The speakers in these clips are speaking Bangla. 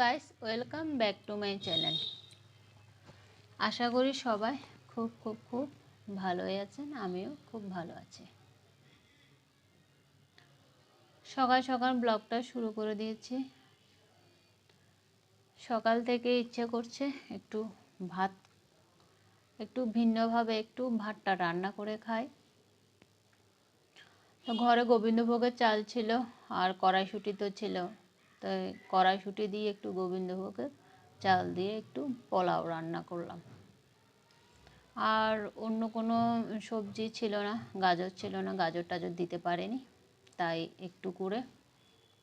Guys welcome back to my channel আশা করি সবাই খুব খুব খুব ভালোই আছেন, আমিও খুব ভালো আছি। সকাল সকাল ব্লগটা শুরু করে দিয়েছি। সকাল থেকে ইচ্ছে করছে একটু ভাত, একটু ভিন্নভাবে একটু ভাতটা রান্না করে খাই। তো ঘরে গোবিন্দভোগের চাল ছিল, আর কড়াইশুঁটি তো ছিল। তাই কড়াইশুঁটি দিয়ে একটু গোবিন্দভোগের চাল দিয়ে একটু পোলাও রান্না করলাম। আর অন্য কোনো সবজি ছিল না, গাজর ছিল না, গাজর টাজর দিতে পারেনি। তাই একটু করে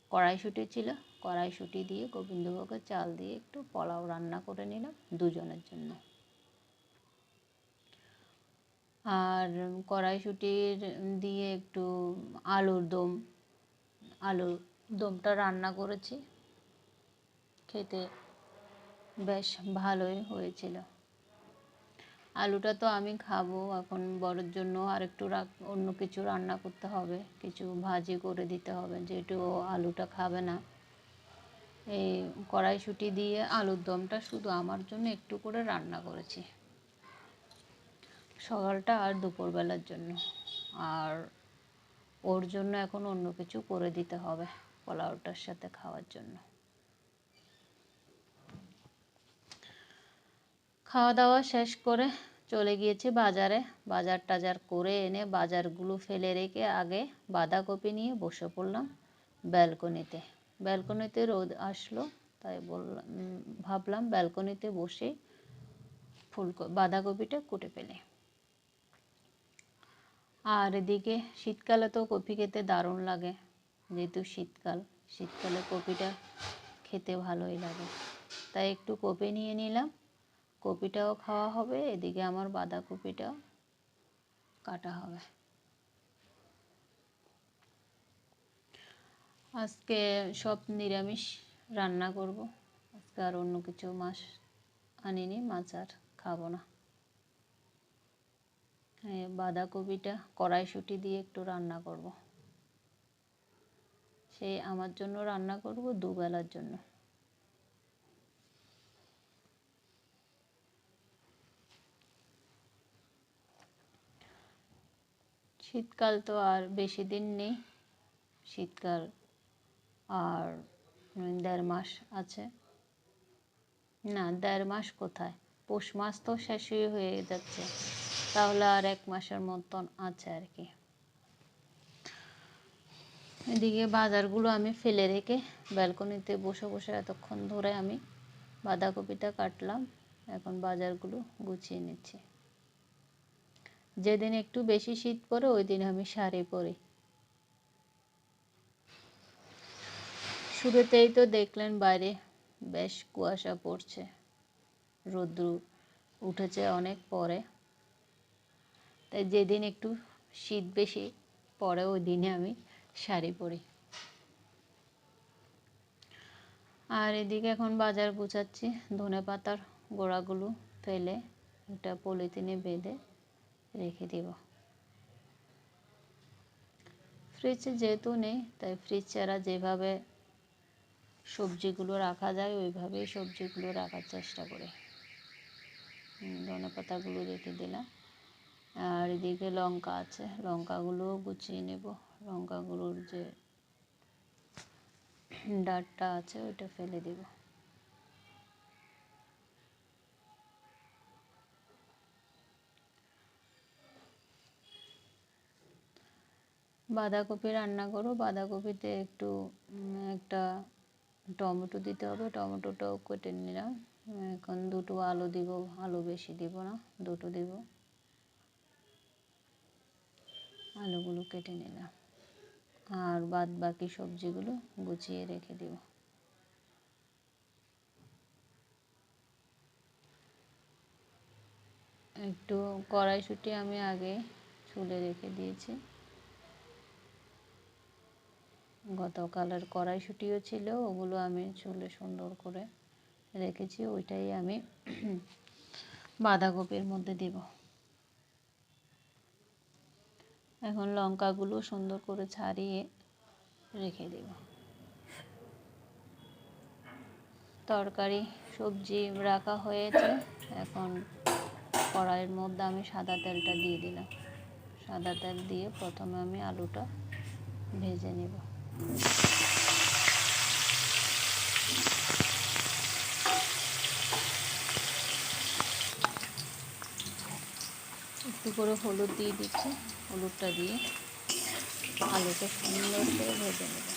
কড়াইশুঁটি ছিল, কড়াইশুঁটি দিয়ে গোবিন্দভোগের চাল দিয়ে একটু পোলাও রান্না করে নিলাম দুজনের জন্য। আর কড়াইশুঁটির দিয়ে একটু আলুর দম, আলুর দমটা রান্না করেছি। খেতে বেশ ভালোই হয়েছিল। আলুটা তো আমি খাব, এখন বড়োর জন্য আর একটু অন্য কিছু রান্না করতে হবে, কিছু ভাজি করে দিতে হবে, যেহেতু আলুটা খাবে না। এই কড়াইশুঁটি দিয়ে আলুর দমটা শুধু আমার জন্য একটু করে রান্না করেছি। সকালটা আর দুপুরবেলার জন্য, আর ওর জন্য এখন অন্য কিছু করে দিতে হবে। পোলাওটার সাথে খাওয়ার জন্য। খাওয়া দাওয়া শেষ করে চলে গিয়েছি বাজারে। বাজার টাজার করে এনে বাজারগুলো ফেলে রেখে আগে বাঁধাকপি নিয়ে বসে পড়লাম ব্যালকনিতে। ব্যালকনিতে রোদ আসলো, তাই বললাম ভাবলাম ব্যালকনিতে বসে ফুল বাঁধাকপিটা কুটে ফেলে। আর এদিকে শীতকালে তো কপি খেতে দারুণ লাগে। যেহেতু শীতকাল, শীতকালে কপিটা খেতে ভালোই লাগে। তাই একটু কপি নিয়ে নিলাম। কপিটাও খাওয়া হবে, এদিকে আমার বাঁধাকপিটাও কাটা হবে। আজকে সব নিরামিষ রান্না করব। আজকে আর অন্য কিছু মাছ আনিনি, মাছ আর খাব না। বাঁধাকপিটা কড়াইশুঁটি দিয়ে একটু রান্না করব। সেই আমার জন্য রান্না করব দুবেলার জন্য। শীতকাল তো আর বেশি দিন নেই, শীতকাল আর দেড় মাস আছে। না, দেড় মাস কোথায়? পৌষ মাস তো শেষই হয়ে যাচ্ছে, তাহলে আর এক মাসের মতন আছে আর কি। এদিকে বাজারগুলো আমি ফেলে রেখে ব্যালকনিতে বসে বসে এতক্ষণ ধরে আমি বাঁধাকপিটা কাটলাম। এখন বাজারগুলো গুছিয়ে নিচ্ছি। যেদিন একটু বেশি শীত পড়ে, ওই দিন আমি শাড়ি পরি। শুরুতেই তো দেখলেন বাইরে বেশ কুয়াশা পড়ছে। রৌদ্র উঠেছে অনেক পরে। তাই যেদিন একটু শীত বেশি পরে ওই দিনে আমি শাড়ি পরি। আর এদিকে এখন বাজার গুছাচ্ছি, ধনে পাতার গোড়াগুলো ফেলে একটা পলিথিনে বেঁধে রেখে দিব। ফ্রিজ যেহেতু নেই, তাই ফ্রিজ ছাড়া যেভাবে সবজিগুলো রাখা যায়, ওইভাবেই সবজিগুলো রাখার চেষ্টা করি। ধনে পাতাগুলো রেখে দিলাম। আর এদিকে লঙ্কা আছে, লঙ্কাগুলোও গুছিয়ে নেব। লঙ্কাগুলোর যে ডাঁটটা আছে, ওইটা ফেলে দেব। বাঁধাকপি রান্না করো। বাঁধাকপিতে একটু একটা টমেটো দিতে হবে। টমেটোটাও কেটে নিলাম। এখন দুটো আলু দিব, আলু বেশি দিব না, দুটো দিব। আলুগুলো কেটে নিলাম। আর বাদ বাকি সবজিগুলো গুছিয়ে রেখে দেব। একটু কড়াইশুঁটি আমি আগে ছুলে রেখে দিয়েছি। গতকালের কড়াইশুঁটিও ছিল, ওগুলো আমি ছুলে সুন্দর করে রেখেছি, ওইটাই আমি বাঁধাকপির মধ্যে দিব। এখন লঙ্কাগুলো সুন্দর করে ছাড়িয়ে রেখে দেব। তরকারি, সবজি রাখা হয়েছে। এখন কড়াইয়ের মধ্যে আমি সাদা তেলটা দিয়ে দিলাম। সাদা তেল দিয়ে প্রথমে আমি আলুটা ভেজে নেব। একটু করে হলুদ দিয়ে দিচ্ছি। হলুদটা দিয়ে আলুটা সুন্দর করে ভেজে নেব।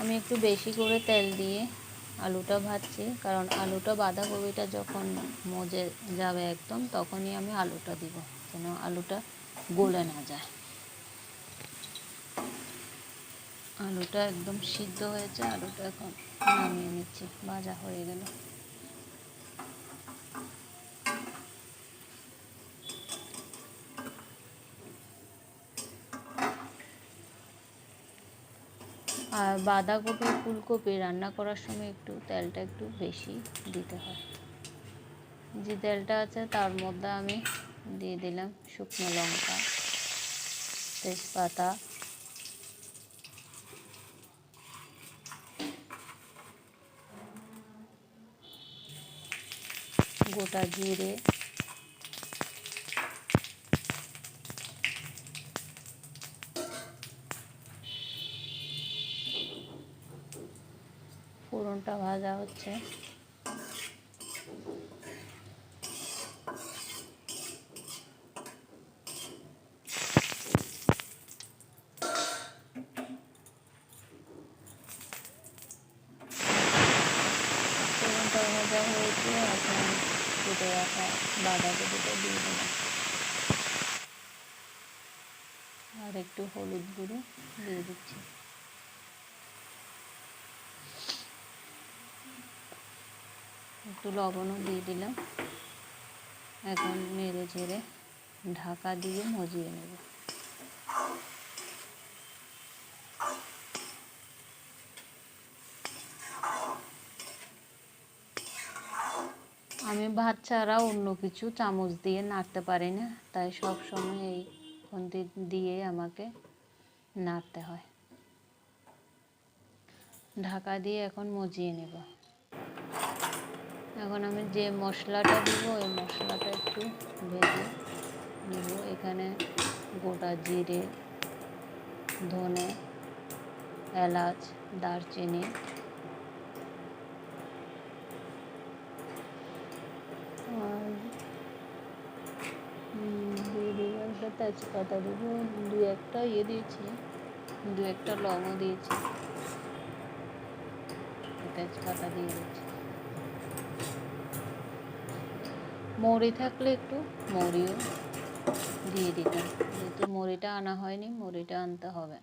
আমি একটু বেশি করে তেল দিয়ে আলুটা ভাজছি, কারণ আলুটা বাঁধাকপিটা যখন মজে যাবে একদম তখনই আমি আলুটা দিব, যেন আলুটা গলে না যায়। আলুটা একদম সিদ্ধ হয়েছে, আলুটা এখন নামিয়ে নিচ্ছি, ভাজা হয়ে গেল। আর বাঁধাকপি, ফুলকপি রান্না করার সময় একটু তেলটা একটু বেশি দিতে হয়। যে তেলটা আছে তার মধ্যে আমি দিয়ে দিলাম শুকনো লঙ্কা, তেজপাতা। গোটা জিরে। ফোড়নটা ভাজা হচ্ছে। ভাজা হয়েছে এখন দিয়ে আর একটু হলুদ গুঁড়ো দিয়ে দিচ্ছি। একটু লবণও দিয়ে দিলাম। এখন নেড়ে ঝেড়ে ঢাকা দিয়ে মজিয়ে নেব। আমি ভাত ছাড়া অন্য কিছু চামচ দিয়ে নাড়তে পারি না, তাই সব সময় এই খুন্তি দিয়ে আমাকে নাড়তে হয়। ঢাকা দিয়ে এখন মজিয়ে নেব। এখন আমি যে মশলাটা দিব ওই মশলাটা একটু ভেজে নেব। এখানে গোটা জিরে, ধনে, এলাচ, দারচিনি, আর তেজপাতা দিব। দু একটা ইয়ে দিয়েছি, দু একটা লবঙ্গ দিয়েছি। তেজপাতা দিয়ে দিচ্ছি। মৌরি থাকলে একটু মৌরিও দিয়ে দিতাম। যেহেতু মৌরিটা আনা হয়নি, মৌরিটা আনতে হবে।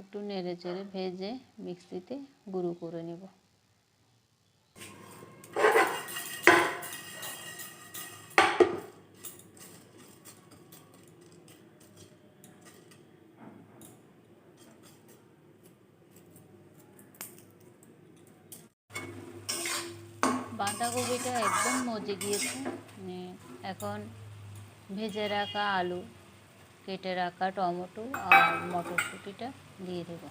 একটু নেড়ে চেড়ে ভেজে মিক্সিতে গুঁড়ো করে নেব। বাঁধাকপিটা একদম মজে গিয়েছে। মানে এখন ভেজে রাখা আলু, কেটে রাখা টমেটো আর মটরশুঁটিটা দিয়ে দেব।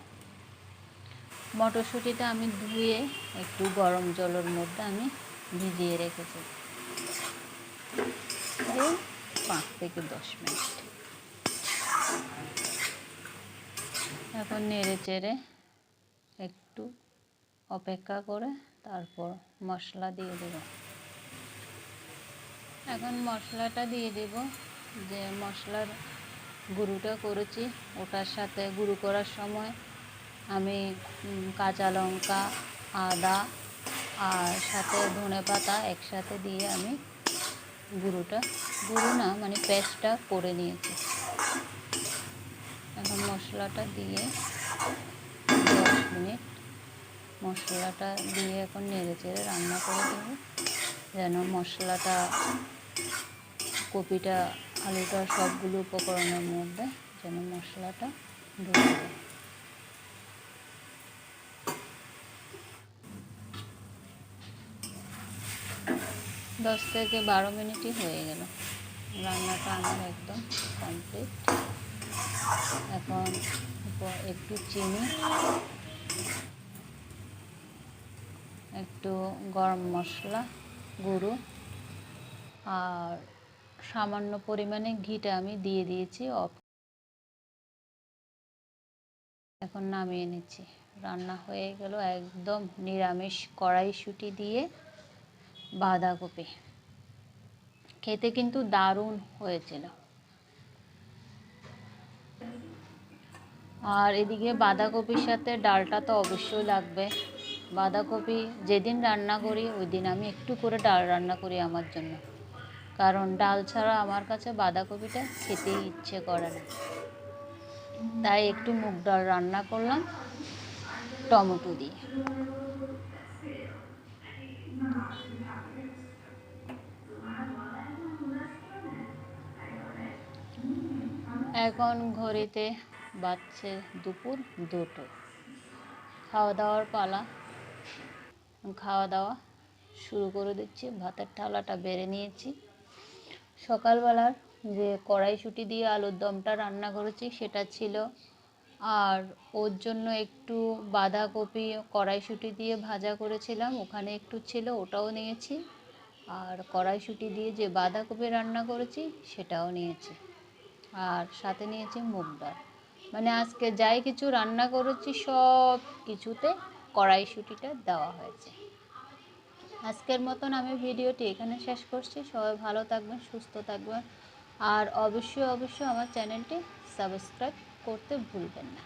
মটরশুঁটিটা আমি ধুয়ে একটু গরম জলের মধ্যে আমি ভিজিয়ে রেখেছি। পাঁচ থেকে দশ মিনিট। এখন নেড়ে চেড়ে একটু অপেক্ষা করে তারপর মশলা দিয়ে দেব। এখন মশলাটা দিয়ে দেব। যে মশলার গুঁড়োটা করেছি, ওটার সাথে গুঁড়ো করার সময় আমি কাঁচা লঙ্কা, আদা আর সাথে ধনে পাতা একসাথে দিয়ে আমি গুঁড়োটা, গুঁড়ো না মানে পেস্টটা করে নিয়েছি। এখন মশলাটা দিয়ে দশ মিনিট মশলাটা দিয়ে এখন নেড়ে চেড়ে রান্না করে দেবো। যেন মশলাটা, কপিটা, আলুটা সবগুলো উপকরণের মধ্যে যেন মশলাটা ঢুকে যায়। দশ থেকে বারো মিনিটই হয়ে গেল। রান্নাটা আমার একদম কমপ্লিট। এখন একটু চিনি একটু গরম মশলা, গুঁড়ো আর সামান্য পরিমাণে ঘিটা আমি দিয়ে দিয়েছি, অফ এখন নামিয়ে নিচ্ছি। রান্না হয়ে গেল একদম নিরামিষ কড়াইশুঁটি দিয়ে বাঁধাকপি। খেতে কিন্তু দারুণ হয়েছিল। আর এদিকে বাঁধাকপির সাথে ডালটা তো অবশ্যই লাগবে। বাঁধাকপি যেদিন রান্না করি ওই দিন আমি একটু করে ডাল রান্না করি আমার জন্য। কারণ ডাল ছাড়া আমার কাছে বাঁধাকপিটা খেতেই ইচ্ছে করে না। তাই একটু মুগ ডাল রান্না করলাম, টমেটো দিয়ে। এখন ঘড়িতে বাজছে দুপুর দুটো। খাওয়া দাওয়ার পালা। খাওয়া দাওয়া শুরু করে দিচ্ছি। ভাতের থালাটা বেড়ে নিয়েছি। সকালবেলার যে কড়াইশুঁটি দিয়ে আলুর দমটা রান্না করেছি, সেটা ছিল আর ওর জন্য একটু বাঁধাকপি কড়াইশুঁটি দিয়ে ভাজা করেছিলাম। ওখানে একটু ছিল, ওটাও নিয়েছি। আর কড়াইশুঁটি দিয়ে যে বাঁধাকপি রান্না করেছি, সেটাও নিয়েছি। আর সাথে নিয়েছি মুগ ডাল। মানে আজকে যাই কিছু রান্না করেছি সব কিছুতে কড়াইশুঁটিটা দেওয়া হয়েছে। আজকের মতন আমি ভিডিওটি এখানে শেষ করছি। সবাই ভালো থাকবেন, সুস্থ থাকবেন। আর অবশ্যই অবশ্যই আমার চ্যানেলটি সাবস্ক্রাইব করতে ভুলবেন না।